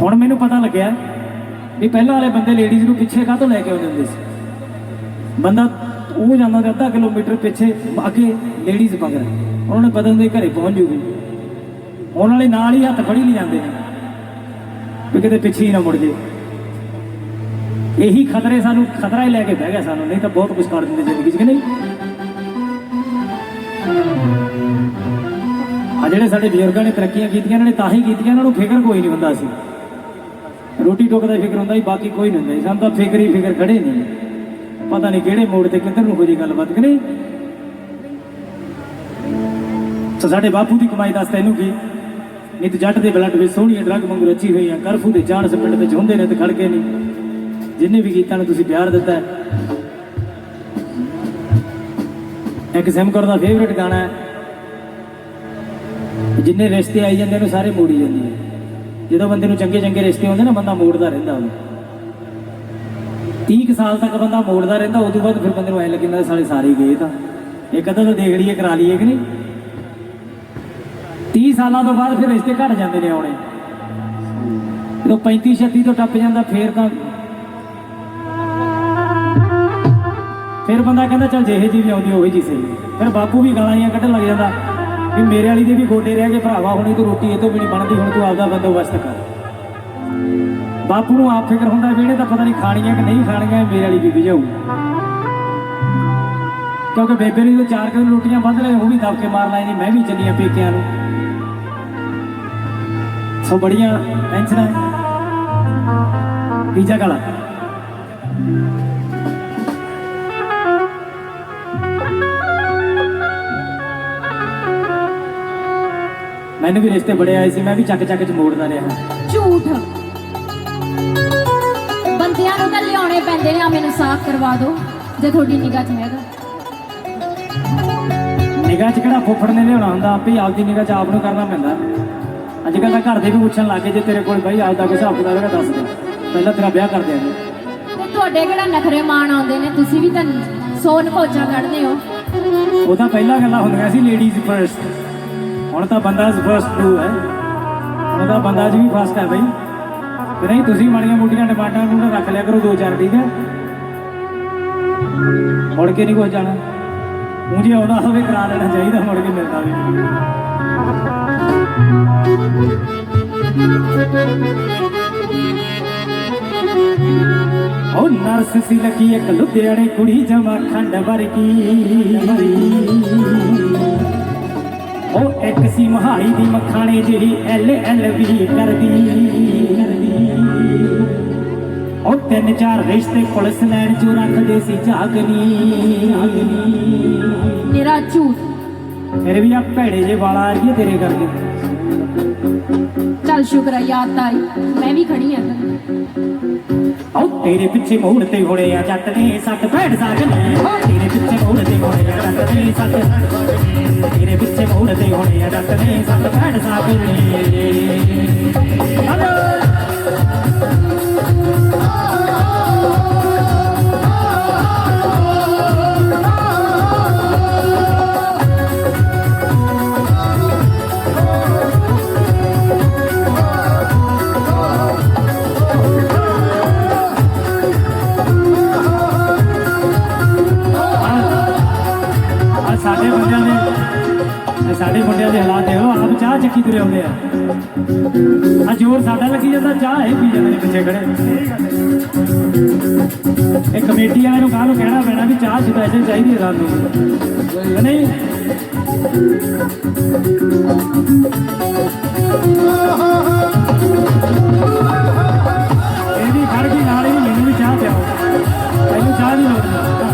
ਹੁਣ ਮੈਨੂੰ ਪਤਾ ਲੱਗਿਆ ਵੀ ਪਹਿਲਾਂ ਵਾਲੇ ਬੰਦੇ ਲੇਡੀਜ਼ ਨੂੰ ਪਿੱਛੇ ਕਾਹ ਤੋਂ ਲੈ ਕੇ ਆਉਂਦੇ ਹੁੰਦੇ ਸੀ? ਬੰਦਾ ਉਹ ਜਾਂਦਾ ਤੇ ਅੱਧਾ ਕਿਲੋਮੀਟਰ ਪਿੱਛੇ ਅੱਗੇ ਲੇਡੀਜ਼ ਮਗਰ। ਉਹਨਾਂ ਨੇ ਪਤਾ ਦੇ ਘਰੇ ਪਹੁੰਚ ਜੂਗੀ। ਉਹਨਾਂ ਵਾਲੇ ਨਾਲ ਹੀ ਹੱਥ ਫੜੀ ਲਈ ਜਾਂਦੇ ਨੇ। ਵੀ ਕਿਤੇ ਪਿੱਛੇ ਹੀ ਨਾ ਮੁੜ ਜੇ ਇਹੀ ਖਤਰੇ ਸਾਨੂੰ, ਖਤਰਾ ਹੀ ਲੈ ਕੇ ਬਹਿ ਗਿਆ ਸਾਨੂੰ। ਨਹੀਂ ਤਾਂ ਬਹੁਤ ਕੁਝ ਕਰ ਦਿੰਦੇ ਜ਼ਿੰਦਗੀ 'ਚ, ਕਿ ਨਹੀਂ? ਆ ਜਿਹੜੇ ਸਾਡੇ ਬਜ਼ੁਰਗਾਂ ਨੇ ਤਰੱਕੀਆਂ ਕੀਤੀਆਂ, ਇਹਨਾਂ ਨੇ ਤਾਂ ਹੀ ਕੀਤੀਆਂ, ਇਹਨਾਂ ਨੂੰ ਫਿਕਰ ਕੋਈ ਨਹੀਂ ਹੁੰਦਾ ਸੀ। ਰੋਟੀ ਟੋਕ ਦਾ ਫਿਕਰ ਹੁੰਦਾ ਸੀ ਬਾਕੀ ਕੋਈ ਨਹੀਂ ਹੁੰਦਾ। ਸੀ ਸਾਨੂੰ ਤਾਂ ਫਿਕਰ ਹੀ ਫਿਕਰ ਖੜੇ ਨਹੀਂ। ਪਤਾ ਨਹੀਂ ਕਿਹੜੇ ਮੋੜ ਤੇ ਕਿੱਧਰ ਨੂੰ ਹੋ ਜੀ ਗੱਲਬਾਤ ਕਿ ਨਹੀਂ? ਸੋ ਸਾਡੇ ਬਾਪੂ ਦੀ ਕਮਾਈ ਦੱਸ ਤੈਨੂੰ ਕੀ? ਨਿਤ ਜੱਟ ਦੇ ਬਲੱਡ ਵਿੱਚ ਸੋਹਣੀਆਂ ਡਰੱਗ ਵਾਂਗੂ ਰਚੀ ਹੋਈ ਆ ਕਰਫੂ ਦੇ ਚਾਣਸ ਪਿੰਡ ਵਿੱਚ ਹੁੰਦੇ ਨੇ ਤੇ ਖੜ ਕੇ ਨਹੀਂ। ਜਿੰਨੇ ਵੀ ਗੀਤਾਂ ਨੂੰ ਤੁਸੀਂ ਪਿਆਰ ਦਿੱਤਾ ਹੈ। ਇੱਕ ਸਿਮਕਰ ਦਾ ਫੇਵਰਿਟ ਗਾਣਾ ਹੈ। ਜਿੰਨੇ ਰਿਸ਼ਤੇ ਆਈ ਜਾਂਦੇ ਨੇ ਸਾਰੇ ਮੋੜੀ ਜਾਂਦੇ ਹੈ ਜਦੋਂ ਬੰਦੇ ਨੂੰ ਚੰਗੇ ਚੰਗੇ ਰਿਸ਼ਤੇ ਆਉਂਦੇ ਨਾ, ਬੰਦਾ ਮੋੜਦਾ ਰਹਿੰਦਾ ਉਹ 30 ਕੁ ਸਾਲ ਤੱਕ ਬੰਦਾ ਮੋੜਦਾ ਰਹਿੰਦਾ ਉਦੋਂ ਬਾਅਦ ਫਿਰ ਬੰਦੇ ਨੂੰ ਐ ਲੱਗਦਾ ਸਾਲੇ ਸਾਰੇ ਗਏ ਤਾਂ। ਇੱਕ ਅੱਧਾ ਤਾਂ ਦੇਖ ਲਈਏ, ਕਰਾ ਲਈਏ ਕਿ ਨਹੀਂ? 30 ਸਾਲਾਂ ਤੋਂ ਬਾਅਦ ਫਿਰ ਰਿਸ਼ਤੇ ਘਟ ਜਾਂਦੇ ਨੇ ਆਉਣੇ। ਜਦੋਂ 35 36 ਤੋਂ ਟੱਪ ਜਾਂਦਾ, ਫੇਰ ਤਾਂ ਫਿਰ ਬੰਦਾ ਕਹਿੰਦਾ, ਚੱਲ ਜਿਹੇ ਜੀ ਵੀ ਆਉਂਦੀ, ਉਹੀ ਜੀ ਸਹੀ। ਫਿਰ ਬਾਪੂ ਵੀ ਗਾਲਾਂ ਜਿਹੀਆਂ ਕੱਢਣ ਲੱਗ ਜਾਂਦਾ। ਵੀ ਮੇਰੇ ਵਾਲੀ ਦੇ ਵੀ ਗੋਡੇ ਰਹਿ ਗਏ ਭਰਾਵਾ, ਹੁਣੀ ਤੂੰ ਰੋਟੀ ਇਹ ਤੋਂ ਵੀ ਨਹੀਂ ਬਣਦੀ, ਹੁਣ ਤੂੰ ਆਪਦਾ ਬੰਦੋਬਸਤ ਕਰ। ਬਾਪੂ ਨੂੰ ਆਪ ਫਿਕਰ ਹੁੰਦਾ ਵੀ ਤਾਂ ਪਤਾ ਨਹੀਂ ਖਾਣੀਆਂ ਕਿ ਨਹੀਂ ਖਾਣੀਆਂ ਮੇਰੇ ਵਾਲੀ ਬੀਬੀ ਜਾਊ। ਕਿਉਂਕਿ ਬੇਬੇ ਨੇ ਚਾਰ ਕਿਲੋ ਰੋਟੀਆਂ ਵੱਧ ਲਏ, ਉਹ ਵੀ ਦਬਕੇ ਮਾਰ ਲਾਈ ਨਹੀਂ ਮੈਂ ਵੀ ਚੱਲੀਆਂ ਪੇਕਿਆਂ ਨੂੰ। ਸੋ ਬੜੀਆਂ ਟੈਨਸ਼ਨਾਂ ਤੀਜਾ ਗਾਲਾ। ਮੈਨੂੰ ਵੀ ਰਿਸ਼ਤੇ ਬੜੇ ਆਏ ਸੀ ਮੈਂ ਵੀ ਚੱਕ ਚੱਕ ਚ ਮੋੜਦਾ ਰਿਹਾ। ਝੂਠ। ਬੰਦਿਆਂ ਨੂੰ ਤਾਂ ਲਿਆਉਣੇ ਪੈਂਦੇ ਨੇ ਆ ਮੈਨੂੰ ਸਾਫ਼ ਕਰਵਾ ਦਿਓ ਜੇ ਤੁਹਾਡੀ ਨਿਗਾਹ 'ਚ ਹੈਗਾ। ਨਿਗਾਹ 'ਚ ਕਿਹੜਾ ਫੁੱਫੜ ਨੇ ਲਿਆਉਣਾ ਹੁੰਦਾ ਆਪੇ ਆਪਦੀ ਨਿਗਾਹ 'ਚ ਆਪ ਨੂੰ ਕਰਨਾ ਪੈਂਦਾ। ਅੱਜ ਕੱਲ੍ਹ ਤਾਂ ਘਰ ਦੇ ਵੀ ਪੁੱਛਣ ਲੱਗੇ ਜੇ ਤੇਰੇ ਕੋਲ ਬਈ ਆਪਦਾ ਕੋਈ ਹਿਸਾਬ ਕਿਤਾਬ ਹੈਗਾ ਦੱਸ ਦੇ। ਪਹਿਲਾਂ ਤੇਰਾ ਵਿਆਹ ਕਰ ਦਿਆਂਗੇ। ਤੇ ਤੁਹਾਡੇ ਕਿਹੜਾ ਨਖਰੇ ਮਾਣ ਆਉਂਦੇ ਨੇ ਤੁਸੀਂ ਵੀ ਤਾਂ ਸੋਨ ਕੋਚਾ ਕੱਢਦੇ ਹੋ। ਉਹ ਤਾਂ ਪਹਿਲਾਂ ਗੱਲਾਂ ਹੁੰਦੀਆਂ ਸੀ ਲੇਡੀਜ਼ ਫਰਸਟ ਹੁਣ ਤਾਂ ਬੰਦਾ ਫਸਟ ਟੂ ਹੈ। ਹੁਣ ਤਾਂ ਬੰਦਾ ਜੀ ਵੀ ਫਸਟ ਹੈ ਬਈ। ਤੇ ਨਹੀਂ, ਤੁਸੀਂ ਮਾੜੀਆਂ ਮੋਟੀਆਂ ਡਿਮਾਂਡਾਂ ਨੂੰ ਰੱਖ ਲਿਆ ਕਰੋ ਦੋ ਚਾਰ, ਠੀਕ ਹੈ? ਮੁੜ ਕੇ ਨਹੀਂ ਕੁਝ ਜਾਣਾ। ਊਂ ਜੇ ਹੋਵੇ ਕਰਾ ਲੈਣਾ ਚਾਹੀਦਾ, ਮੁੜ ਕੇ ਮਿਲਦਾ ਵੀ ਉਹ ਨਰਸ ਸੀ ਲੱਗੀ ਇੱਕ ਲੁਧਿਆਣੇ ਕੁੜੀ, ਜਮਾ ਖੰਡ ਵਰਗੀ। ਉਹ ਇੱਕ ਸੀ ਮਹਾਲੀ ਦੀ ਮਖਾਣੇ ਜਿਹੜੀ ਐਲ ਐਲ ਵੀ ਕਰਦੀ। ਉਹ ਤਿੰਨ ਚਾਰ ਰਿਸ਼ਤੇ ਪੁਲਿਸ ਲੈਣ ਚੋਂ ਰੱਖਦੇ ਸੀ ਜਾਗਨੀ। ਮੇਰਾ ਝੂਠ ਫਿਰ ਵੀ ਆ ਭੈੜੇ ਜੇ ਵਾਲਾ ਆ ਰਹੀ ਤੇਰੇ ਕਰਕੇ। ਚੱਲ ਸ਼ੁਕਰ ਹੈ ਯਾਦ ਤਾਂ ਆਈ ਮੈਂ ਵੀ ਖੜੀ ਹਾਂ ਉਹ ਤੇਰੇ ਪਿੱਛੇ ਮੋੜ ਤੇ ਹੋੜੇ ਆ ਜੱਟ ਨੇ ਸੱਟ ਭੈੜ ਸਾਗਨੇ ਉਹ ਤੇਰੇ ਪਿੱਛੇ ਮੋੜ ਤੇ ਹੋੜੇ ਆ ਜੱਟ ਨੇ ਸੱਟ। ਤੇਰੇ ਪਿੱਛੇ ਮੋੜ ਤੇ ਹੋੜੇ ਆ ਜੱਟ ਨੇ ਸੱਟ ਭੈੜ ਸਾਗਨੇ ਪਿੱਛੇ ਖੜੇ ਇਹ ਕਮੇਟੀ ਵਾਲਿਆਂ ਨੂੰ ਕਾਹਨੂੰ ਕਹਿਣਾ ਪੈਣਾ ਵੀ ਚਾਹ ਸਪੈਸ਼ਲ ਚਾਹੀਦੀ ਹੈ ਸਾਨੂੰ। ਨਹੀਂ। ਇਹ ਖੜ ਗਈ ਨਾਲ ਹੀ ਮੈਨੂੰ ਵੀ ਚਾਹ ਪਿਆਓ। ਮੈਨੂੰ ਚਾਹ ਦੀ ਲੋੜ ਨਹੀਂ।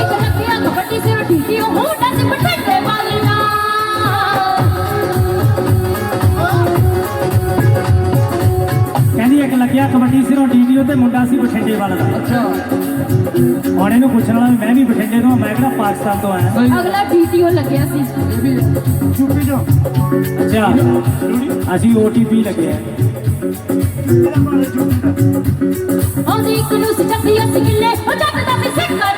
ਇੱਕ ਲੱਖਿਆ ਕਬੱਡੀ ਸਿਰ ਢੀਟੀ ਉਹ ਹੋਟਾ ਸੀ ਬਠੰਡੇ ਕਬੱਡੀ ਸਿਰੋਂ ਟੀਵੀ ਤੇ ਮੁੰਡਾ ਸੀ ਬਠਿੰਡੇ ਵਾਲਾ। ਦਾ ਅੱਛਾ। ਹੁਣ ਇਹਨੂੰ ਪੁੱਛਣ ਵਾਲਾ ਮੈਂ ਵੀ ਬਠਿੰਡੇ ਤੋਂ ਮੈਂ ਕਿਹੜਾ ਪਾਕਿਸਤਾਨ ਤੋਂ ਆਇਆ? ਅਗਲਾ ਡੀਟੀਓ ਲੱਗਿਆ ਸੀ। ਚੁੱਪੀ ਜੋ ਅੱਛਾ। ਅਸੀਂ ਓਟੀਪੀ ਲੱਗਿਆ ਉਹਦੀ ਇੱਕ ਨੂੰ ਸੱਚੀ ਅਸੀਂ ਗਿੱਲੇ ਉਹ ਜੱਟ ਦਾ ਵੀ ਸਿੱਕਾ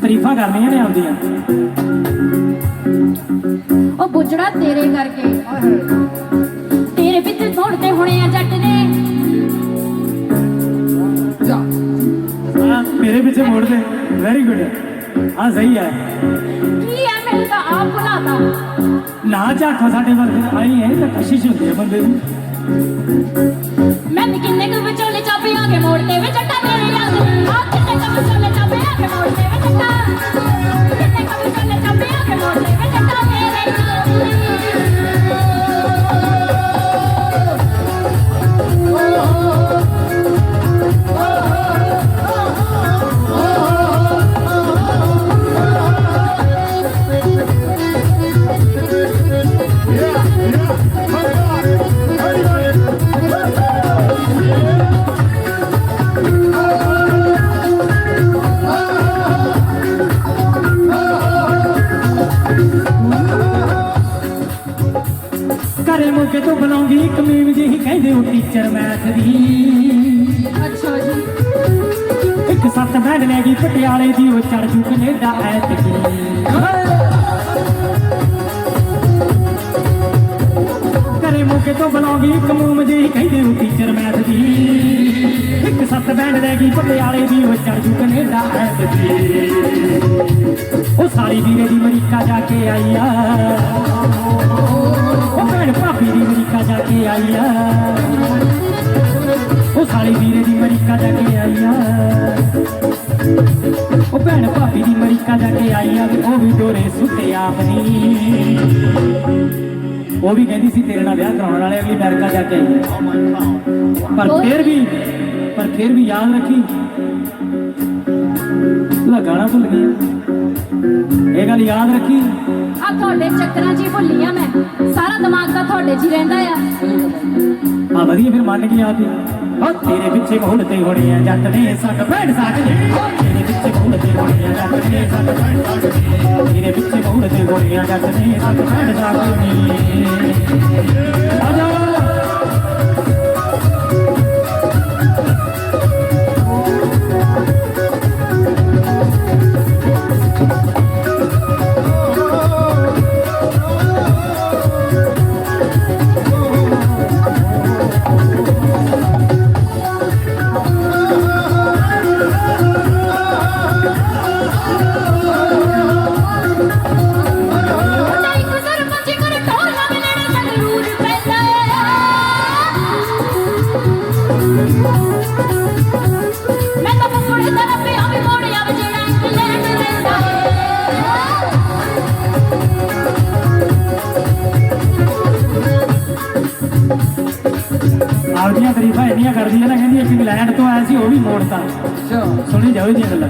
ਤਾਰੀਫਾਂ ਕਰਨੀਆਂ ਨੇ ਆਉਂਦੀਆਂ। ਉਹ ਬੁੱਜੜਾ ਤੇਰੇ ਕਰਕੇ। ਤੇਰੇ ਪਿੱਛੇ ਛੋੜਦੇ ਹੋਣੇ ਆ ਜੱਟ ਨੇ। ਹਾਂ ਮੇਰੇ ਪਿੱਛੇ ਮੋੜ ਦੇ। ਵੈਰੀ ਗੁੱਡ ਹਾਂ ਸਹੀ ਹੈ ਕੀ ਐ ਮੈਨੂੰ ਤਾਂ ਆਪ ਭੁਲਾਤਾ? ਨਾ ਝਾਕੋ ਸਾਡੇ ਵਰਗੇ ਆਈ ਹੈ ਤਾਂ ਕਸ਼ਿਸ਼ ਹੁੰਦੀ ਹੈ ਬੰਦੇ ਨੂੰ ਮੈਂ ਕਿੰਨੇ ਕੁ ਵਿਚੋਲੇ ਚਾਪੇ ਆ ਕੇ ਮੋੜਦੇ ਵੇ ਜੱਟਾ ਮੇਰੇ ਯਾਦ ਆ ਕਿੰਨੇ ਕੁ ਵਿਚੋਲੇ ਚਾਪੇ ਆ ਕੇ ਮੋੜਦੇ ਵੇ ਜੱਟਾ। ਕਿੰਨੇ ਕੁ ਵਿਚੋਲੇ ਚਾਪੇ ਆ ਕੇ ਮੋੜਦੇ ਵੇ ਜੱਟਾ ਮੇਰੇ ਘਰੇ ਤੋਂ ਬੁਲਾਉਂਗੀ ਇੱਕ ਮੀਮ ਜਿਹੀ ਕਹਿੰਦੇ ਉਹ ਟੀਚਰ ਮੈਥ ਦੀ। ਅੱਛਾ ਜੀ। ਇੱਕ ਸੱਤ ਬੈਠ ਲੈ ਗਈ ਪਟਿਆਲੇ ਦੀ ਉਹ ਚੜ ਜੂ ਕੈਨੇਡਾ ਐਤਕੀ। ਘਰੇ ਮੌਕੇ ਤੋਂ ਬੁਲਾਉਂਗੀ ਇੱਕ ਮੂਮ ਜਿਹੀ ਕਹਿੰਦੇ ਉਹ ਟੀਚਰ ਮੈਥ ਦੀ। ਇੱਕ ਸੱਤ ਬੈਂਡ ਲੈ ਗਈ ਪਟਿਆਲੇ ਦੀ ਉਹ ਚੜ ਜੂ ਕੈਨੇਡਾ ਐਤਕੀ। ਉਹ ਸਾਲੀ ਵੀਰੇ ਦੀ ਅਮਰੀਕਾ ਜਾ ਕੇ ਆਈ ਆ। ਸਾਲੀ ਵੀਰੇ ਦੀ ਅਮਰੀਕਾ ਜਾ ਕੇ ਆਈ ਆ। ਉਹ ਭੈਣ ਭਾਬੀ ਦੀ ਅਮਰੀਕਾ ਜਾ ਕੇ ਆਈ ਆ ਤੇ ਉਹ ਵੀ ਡੋਰੇ ਸੁੱਤੇ ਆਪਣੀ ਉਹ ਵੀ ਕਹਿੰਦੀ ਸੀ ਤੇਰੇ ਨਾਲ ਵਿਆਹ ਕਰਾਉਣ ਵਾਲੇ ਅਗਲੀ ਅਮਰੀਕਾ ਜਾ ਕੇ ਆਈ ਆ। ਪਰ ਫਿਰ ਵੀ ਪਰ ਫਿਰ ਵੀ ਯਾਦ ਰੱਖੀ। ਗਾਣਾ ਭੁੱਲ ਗਿਆ ਇਹ ਗੱਲ ਯਾਦ ਰੱਖੀ। ਆ ਤੁਹਾਡੇ ਚੱਕਰਾਂ 'ਚ ਹੀ ਭੁੱਲੀ ਆ ਮੈਂ। ਸਾਰਾ ਦਿਮਾਗ ਤਾਂ ਤੁਹਾਡੇ 'ਚ ਹੀ ਰਹਿੰਦਾ ਆ। ਆ ਵਧੀਆ ਫਿਰ ਮੰਨ ਗਈ ਆਪ ਹੀ ਉਹ ਤੇਰੇ ਪਿੱਛੇ ਮੋੜ ਤੇ ਹੋਣੀ ਆ ਜੱਟ ਨੇ ਸੱਟ ਬੈਠ ਸਕਦੇ ਤੇਰੇ ਪਿੱਛੇ ਮੋੜ ਤੇ ਹੋਣੀ ਆ ਜੱਟ ਨੇ ਸੱਟ ਬੈਠ ਸਕਦੇ ਤੇਰੇ ਪਿੱਛੇ ਮੋੜ ਤੇ ਹੋਣੀ ਆ ਜੱਟ ਨੇ ਸੱਟ ਬੈਠ ਸਕਦੇ ਤਾਰੀਫਾਂ ਇੰਨੀਆਂ ਕਰਦੀ ਹੈ ਨਾ ਕਹਿੰਦੀ ਇੱਕ ਇੰਗਲੈਂਡ ਤੋਂ ਆਇਆ ਸੀ ਉਹ ਵੀ ਮੋੜਤਾ। ਸੁਣੀ ਜਾਓ ਇਹਦੀਆਂ ਗੱਲਾਂ।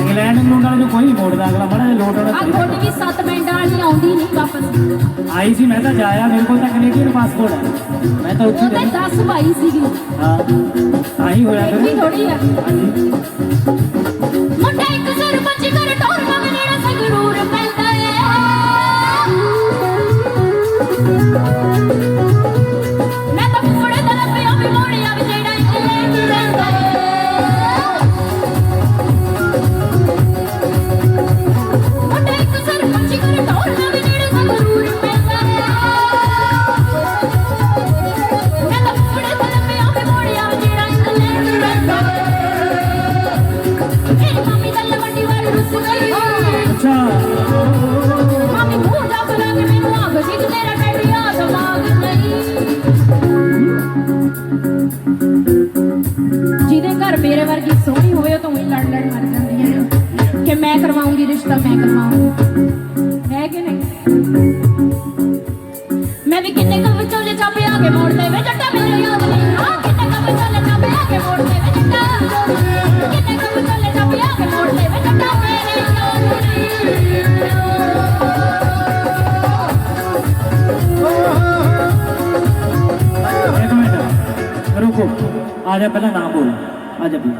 ਇੰਗਲੈਂਡ ਨੂੰ ਨਾਲ ਜੋ ਕੋਈ ਨਹੀਂ ਮੋੜਦਾ ਅਗਲਾ ਮਾੜਾ ਜਿਹਾ ਲੋਟ ਆ ਵਾਲਾ ਤੁਹਾਡੀ ਵੀ ਸੱਤ ਮਿੰਟਾਂ ਵਾਲੀ ਆਉਂਦੀ ਨਹੀਂ ਵਾਪਸ। ਆਈ ਸੀ ਮੈਂ ਤਾਂ ਜਾਇਆ ਮੇਰੇ ਕੋਲ ਤਾਂ ਕੈਨੇਡੀਅਨ ਪਾਸਪੋਰਟ ਹੈ। ਮੈਂ ਤਾਂ ਉੱਥੇ ਉਹ ਤਾਂ ਰਹਿ 10 22 ਸੀਗੀ। ਹਾਂ। ਆਹੀ ਹੋਇਆ ਫਿਰ। ਥੋੜੀ ਆ। ਹਾਂਜੀ। ਆ ਜਾ ਪਹਿਲਾਂ ਨਾਮ ਬੋਲ ਆ ਜਾ ਵੀ